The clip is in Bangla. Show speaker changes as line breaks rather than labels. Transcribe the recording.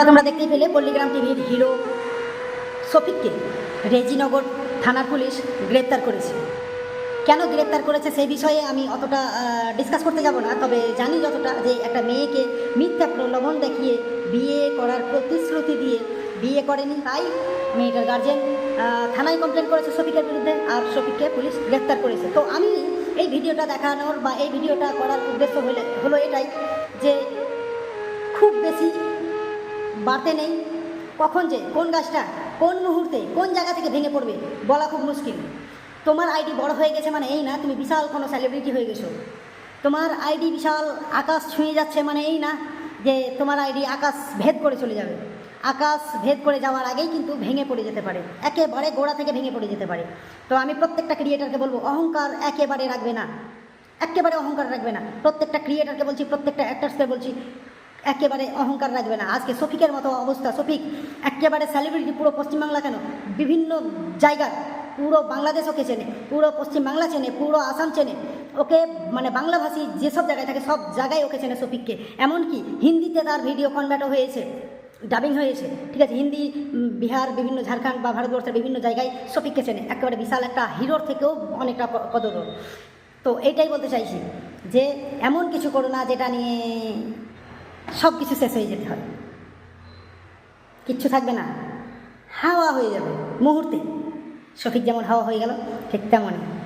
তোমরা দেখতেই পেলে পল্লীগ্রাম টিভির হিরো শফিককে রেজিনগর থানার পুলিশ গ্রেপ্তার করেছে। কেন গ্রেপ্তার করেছে সেই বিষয়ে আমি অতটা ডিসকাস করতে যাব না, তবে জানি যতটা যে একটা মেয়েকে মিথ্যা প্রলোভন দেখিয়ে বিয়ে করার প্রতিশ্রুতি দিয়ে বিয়ে করেনি, তাই মেয়েটার গার্জেন থানায় কমপ্লেন করেছে শফিকের বিরুদ্ধে আর শফিককে পুলিশ গ্রেপ্তার করেছে। তো আমি এই ভিডিওটা দেখানোর বা এই ভিডিওটা করার উদ্দেশ্য হলে, হলো এটাই যে বাড়তে নেই। কখন যে, কোন গাছটা, কোন মুহূর্তে, কোন জায়গা থেকে ভেঙে পড়বে, বলা খুব মুশকিল। তোমার আইডি বড় হয়ে গেছে মানে এই না, তুমি বিশাল কোনো সেলিব্রিটি হয়ে গেছো। তোমার আইডি বিশাল আকাশ ছুঁয়ে যাচ্ছে মানে এই না, যে তোমার আইডি আকাশ ভেদ করে চলে যাবে। আকাশ ভেদ করে যাওয়ার আগেই কিন্তু ভেঙে পড়ে যেতে পারে। একেবারে গোড়া থেকে ভেঙে পড়ে যেতে পারে। তো আমি প্রত্যেকটা ক্রিয়েটারকে বলব, অহংকার একেবারে রাখবে না। একেবারে অহংকার রাখবে না। প্রত্যেকটা ক্রিয়েটারকে বলছি, প্রত্যেকটা অ্যাক্টার্সকে বলছি একেবারে অহংকার রাখবে না। আজকে শফিকের মতো অবস্থা। শফিক, একেবারে সেলিব্রিটি পুরো পশ্চিমবাংলা কেন? বিভিন্ন জায়গার, পুরো বাংলাদেশ ওকে চেনে? পুরো পশ্চিমবাংলা চেনে, পুরো আসাম চেনে? ওকে মানে বাংলাভাষী যেসব জায়গায় থাকে, সব জায়গায় ওকে চেনে শফিককে। এমনকি হিন্দিতে তার ভিডিও কনভার্টও হয়েছে ডাবিং হয়েছে। ঠিক আছে, হিন্দি বিহার, বিভিন্ন ঝাড়খণ্ড বা ভারতবর্ষের বিভিন্ন জায়গায় শফিককে চেনে। একেবারে বিশাল একটা হিরোর থেকেও অনেকটা কদর তো এইটাই বলতে চাইছি যে, এমন কিছু করো না যেটা নিয়ে সব কিছু শেষ হয়ে যেতে হয় কিচ্ছু থাকবে না। হাওয়া হয়ে যাবে, মুহূর্তে। সঠিক যেমন হাওয়া হয়ে গেল, ঠিক তেমনই।